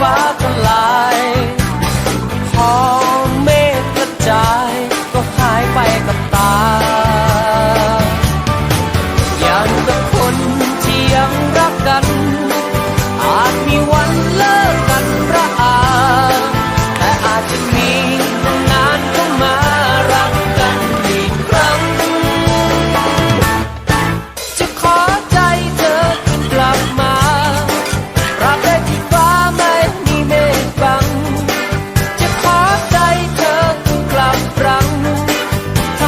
ฟ้าทลาย